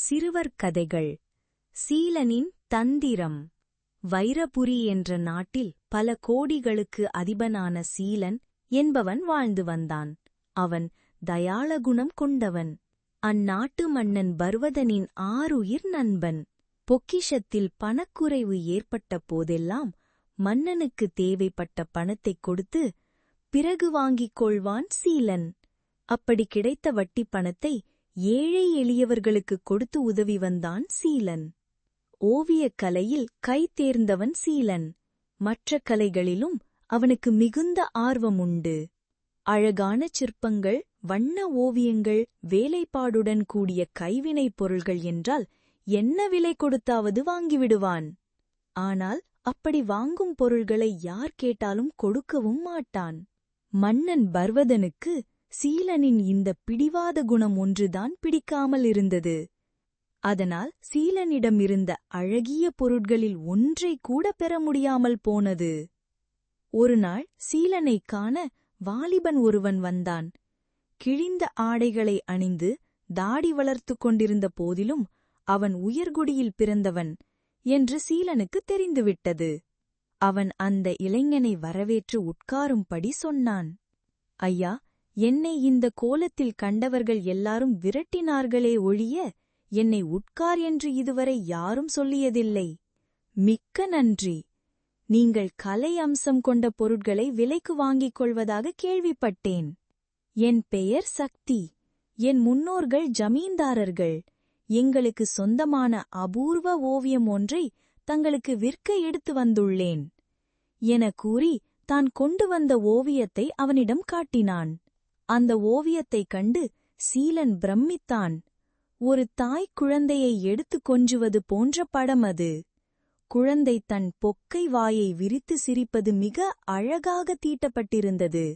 சிறுவர் கதைகள். சீலனின் தந்திரம். வைரபுரி என்ற நாட்டில் பல கோடிகளுக்கு அதிபனான சீலன் என்பவன் வாழ்ந்து வந்தான். அவன் தயாளகுணம் கொண்டவன். அந்நாட்டு மன்னன் பர்வதனின் ஆருயிர் நண்பன். பொக்கிஷத்தில் பணக்குறைவு ஏற்பட்ட போதெல்லாம் மன்னனுக்கு தேவைப்பட்ட பணத்தைக் கொடுத்து பிறகு வாங்கிக் கொள்வான் சீலன். அப்படி கிடைத்த வட்டிப் பணத்தை ஏழை எளியவர்களுக்கு கொடுத்து உதவி வந்தான் சீலன். ஓவியக் கலையில் கை தேர்ந்தவன் சீலன். மற்ற கலைகளிலும் அவனுக்கு மிகுந்த ஆர்வம் உண்டு அழகான சிற்பங்கள் வண்ண ஓவியங்கள் வேலைப்பாடுடன் கூடிய கைவினைப் பொருள்கள் என்றால் என்ன விலை கொடுத்தாவது வாங்கிவிடுவான். ஆனால் அப்படி வாங்கும் பொருள்களை யார் கேட்டாலும் கொடுக்கவும் மாட்டான். மன்னன் பர்வதனுக்கு சீலனின் இந்த பிடிவாத குணம் ஒன்றுதான் பிடிக்காமல் இருந்தது. அதனால் சீலனிடமிருந்த அழகிய பொருட்களில் ஒன்றை கூட பெற முடியாமல் போனது. ஒருநாள் சீலனைக் காண வாலிபன் ஒருவன் வந்தான். கிழிந்த ஆடைகளை அணிந்து தாடி வளர்த்துக் கொண்டிருந்த போதிலும் அவன் உயர்குடியில் பிறந்தவன் என்று சீலனுக்கு தெரிந்துவிட்டது. அவன் அந்த இளைஞனை வரவேற்று உட்காரும்படி சொன்னான். ஐயா என்னை இந்த கோலத்தில் கண்டவர்கள் எல்லாரும் விரட்டினார்களே ஒழிய என்னை உட்கார் என்று இதுவரை யாரும் சொல்லியதில்லை. மிக்க நன்றி. நீங்கள் கலை அம்சம் கொண்ட பொருட்களை விலைக்கு வாங்கிக் கொள்வதாக கேள்விப்பட்டேன். என் பெயர் சக்தி. என் முன்னோர்கள் ஜமீன்தாரர்கள். எங்களுக்கு சொந்தமான அபூர்வ ஓவியம் ஒன்றை தங்களுக்கு விற்க எடுத்து வந்துள்ளேன். என கூறி தான் கொண்டு வந்த ஓவியத்தை அவனிடம் காட்டினான். அந்த ஓவியத்தைக் கண்டு சீலன் பிரமித்தான். ஒரு தாய் குழந்தையை எடுத்துக் கொஞ்சுவது போன்ற படம் அது. குழந்தை தன் பொக்கை வாயை விரித்து சிரிப்பது மிக அழகாக தீட்டப்பட்டிருந்தது.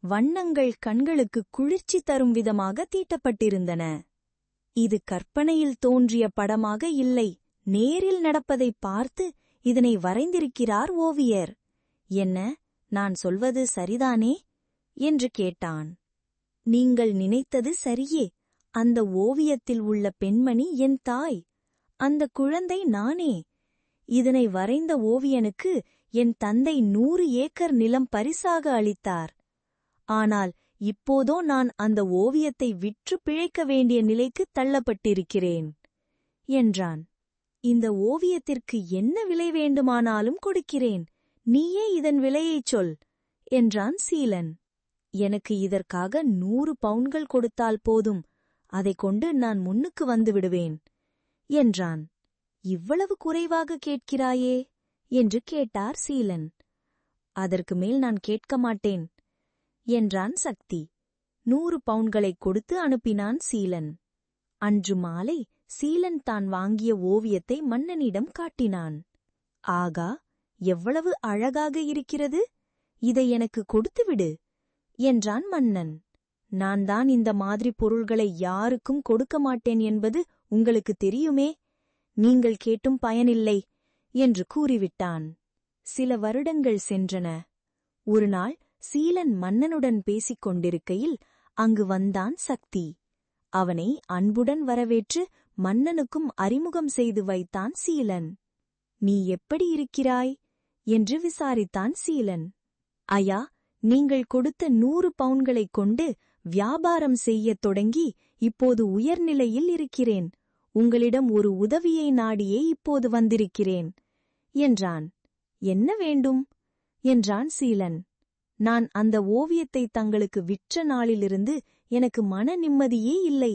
வண்ணங்கள் கண்களுக்கு குளிர்ச்சி தரும் விதமாக தீட்டப்பட்டிருந்தன. இது கற்பனையில் தோன்றிய படமாக இல்லை. நேரில் நடப்பதை பார்த்து இதனை வரைந்திருக்கிறார் ஓவியர். என்ன? நான் சொல்வது சரிதானே? என்று கேட்டான். நீங்கள் நினைத்தது சரியே. அந்த ஓவியத்தில் உள்ள பெண்மணி என் தாய். அந்த குழந்தை நானே. இதனை வரைந்த ஓவியனுக்கு என் தந்தை நூறு ஏக்கர் நிலம் பரிசாக அளித்தார். ஆனால் இப்போதோ நான் அந்த ஓவியத்தை விற்று பிழைக்க வேண்டிய நிலைக்கு தள்ளப்பட்டிருக்கிறேன் என்றான். இந்த ஓவியத்திற்கு என்ன விலை வேண்டுமானாலும் கொடுக்கிறேன். நீயே இதன் விலையைச் சொல் என்றான் சீலன். எனக்கு இதற்காக நூறு பவுன்கள் கொடுத்தால் போதும். அதைக் கொண்டு நான் முன்னுக்கு வந்து விடுவேன். என்றான். இவ்வளவு குறைவாக கேட்கிறாயே? என்று கேட்டார் சீலன். அதற்கு மேல் நான் கேட்க மாட்டேன் என்றான் சக்தி. நூறு பவுன்களைக் கொடுத்து அனுப்பினான் சீலன். அன்று மாலை சீலன் தான் வாங்கிய ஓவியத்தை மன்னனிடம் காட்டினான். ஆகா எவ்வளவு அழகாக இருக்கிறது! இதை எனக்கு கொடுத்துவிடு என்றான் மன்னன். நான் தான் இந்த மாதிரி பொருள்களை யாருக்கும் கொடுக்க மாட்டேன் என்பது உங்களுக்கு தெரியுமே? நீங்கள் கேட்டும் பயனில்லை என்று கூறிவிட்டான். சில வருடங்கள் சென்றன. ஒருநாள் சீலன் மன்னனுடன் பேசிக் கொண்டிருக்கையில் அங்கு வந்தான் சக்தி. அவனை அன்புடன் வரவேற்று மன்னனுக்கும் அறிமுகம் செய்து வைத்தான் சீலன். நீ எப்படி இருக்கிறாய்? என்று விசாரித்தான் சீலன். ஐயா நீங்கள் கொடுத்த நூறு பவுன்களைக் கொண்டு வியாபாரம் செய்யத் தொடங்கி இப்போது உயர்நிலையில் இருக்கிறேன். உங்களிடம் ஒரு உதவியை நாடியே இப்போது வந்திருக்கிறேன். என்றான். என்ன வேண்டும்? என்றான் சீலன். நான் அந்த ஓவியத்தை தங்களுக்கு விற்ற நாளிலிருந்து எனக்கு மன நிம்மதியே இல்லை.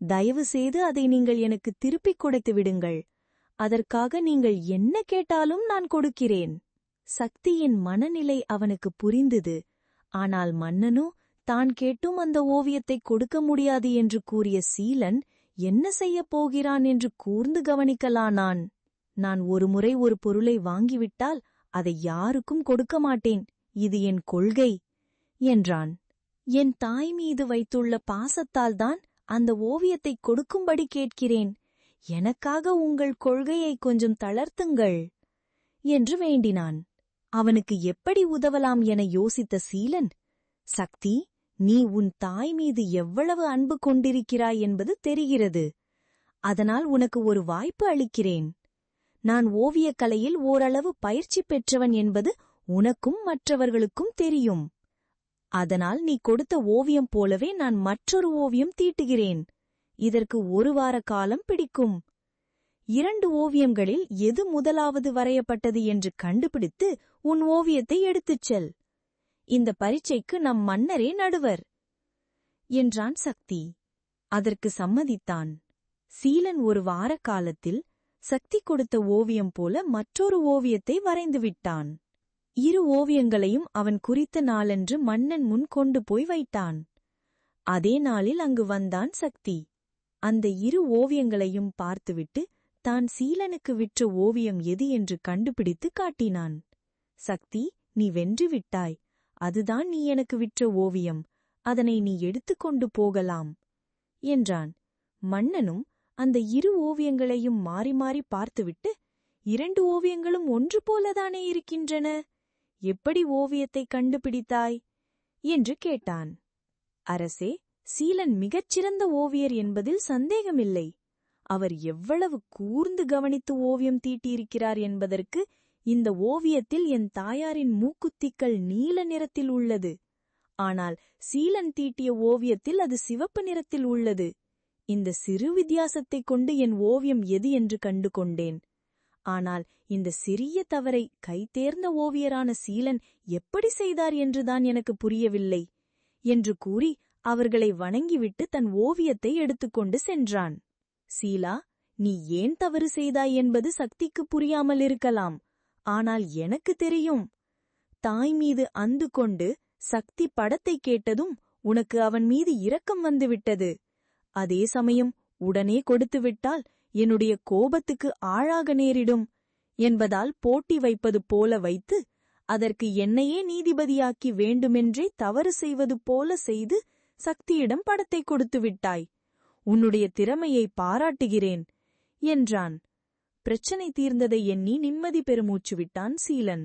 தயவு செய்து அதை நீங்கள் எனக்கு திருப்பிக் கொடுத்து விடுங்கள். அதற்காக நீங்கள் என்ன கேட்டாலும் நான் கொடுக்கிறேன். சக்தியின் மனநிலை அவனுக்கு புரிந்தது. ஆனால் மன்னனோ தான் கேட்டும் அந்த ஓவியத்தை கொடுக்க முடியாது என்று கூறிய சீலன் என்ன செய்யப் போகிறான் என்று கூர்ந்து கவனிக்கலானான் நான்? ஒருமுறை ஒரு பொருளை வாங்கிவிட்டால் அதை யாருக்கும் கொடுக்க மாட்டேன். இது என் கொள்கை என்றான். என் தாய் மீது வைத்துள்ள பாசத்தால்தான் அந்த ஓவியத்தை கொடுக்கும்படி கேட்கிறேன். எனக்காக உங்கள் கொள்கையை கொஞ்சம் தளர்த்துங்கள் என்று வேண்டினான். அவனுக்கு எப்படி உதவலாம் என யோசித்த சீலன் சக்தி நீ உன் தாய் மீது எவ்வளவு அன்பு கொண்டிருக்கிறாய் என்பது தெரிகிறது. அதனால் உனக்கு ஒரு வாய்ப்பு அளிக்கிறேன். நான் ஓவியக் கலையில் ஓரளவு பயிற்சி பெற்றவன் என்பது உனக்கும் மற்றவர்களுக்கும் தெரியும். அதனால் நீ கொடுத்த ஓவியம் போலவே நான் மற்றொரு ஓவியம் தீட்டுகிறேன். இதற்கு ஒரு வார காலம் பிடிக்கும். இரண்டு ஓவியங்களில் எது முதலாவது வரையப்பட்டது என்று கண்டுபிடித்து உன் ஓவியத்தை எடுத்துச் செல். இந்த பரீட்சைக்கு நம் மன்னரே நடுவர். என்றான் சக்தி. அதற்கு சம்மதித்தான். சீலன் ஒரு வார காலத்தில் சக்தி கொடுத்த ஓவியம் போல மற்றொரு ஓவியத்தை வரைந்து விட்டான். இரு ஓவியங்களையும் அவன் குறித்த நாளன்று மன்னன் முன் கொண்டு போய் வைத்தான். அதே நாளில் அங்கு வந்தான் சக்தி. அந்த இரு ஓவியங்களையும் பார்த்துவிட்டு தான் சீலனுக்கு விற்ற ஓவியம் எது என்று கண்டுபிடித்து காட்டினான். சக்தி நீ வென்று விட்டாய். அதுதான் நீ எனக்கு விற்ற ஓவியம். அதனை நீ எடுத்துக்கொண்டு போகலாம் என்றான். மன்னனும் அந்த இரு ஓவியங்களையும் மாறி மாறி பார்த்துவிட்டு இரண்டு ஓவியங்களும் ஒன்று போலதானே இருக்கின்றன? எப்படி ஓவியத்தை கண்டுபிடித்தாய்? என்று கேட்டான். அரசே சீலன் மிகச்சிறந்த ஓவியர் என்பதில் சந்தேகமில்லை. அவர் எவ்வளவு கூர்ந்து கவனித்து ஓவியம் தீட்டியிருக்கிறார் என்பதற்கு இந்த ஓவியத்தில் என் தாயாரின் மூக்குத்திக்கள் நீல நிறத்தில் உள்ளது. ஆனால் சீலன் தீட்டிய ஓவியத்தில் அது சிவப்பு நிறத்தில் உள்ளது. இந்த சிறு வித்தியாசத்தைக் கொண்டு என் ஓவியம் எது என்று கண்டு கொண்டேன் ஆனால் இந்த சிறிய தவறை கைதேர்ந்த ஓவியரான சீலன் எப்படி செய்தார் என்றுதான் எனக்கு புரியவில்லை என்று கூறி அவர்களை வணங்கிவிட்டு தன் ஓவியத்தை எடுத்துக்கொண்டு சென்றான். சீலா நீ ஏன் தவறு செய்தாய் என்பது சக்திக்கு புரியாமல் இருக்கலாம். ஆனால் எனக்கு தெரியும். தாய் மீது அந்து கொண்டு சக்தி படத்தை கேட்டதும் உனக்கு அவன் மீது இரக்கம் வந்துவிட்டது. அதே சமயம் உடனே கொடுத்துவிட்டால் என்னுடைய கோபத்துக்கு ஆளாக நேரிடும் என்பதால் போட்டி வைப்பது போல வைத்து அதற்கு என்னையே நீதிபதியாக்கி வேண்டுமென்றே தவறு செய்வது போல செய்து சக்தியிடம் படத்தை கொடுத்து விட்டாய். உன்னுடைய திறமையை பாராட்டுகிறேன் என்றான். பிரச்சனை தீர்ந்ததை எண்ணி நிம்மதி பெருமூச்சு விட்டான் சீலன்.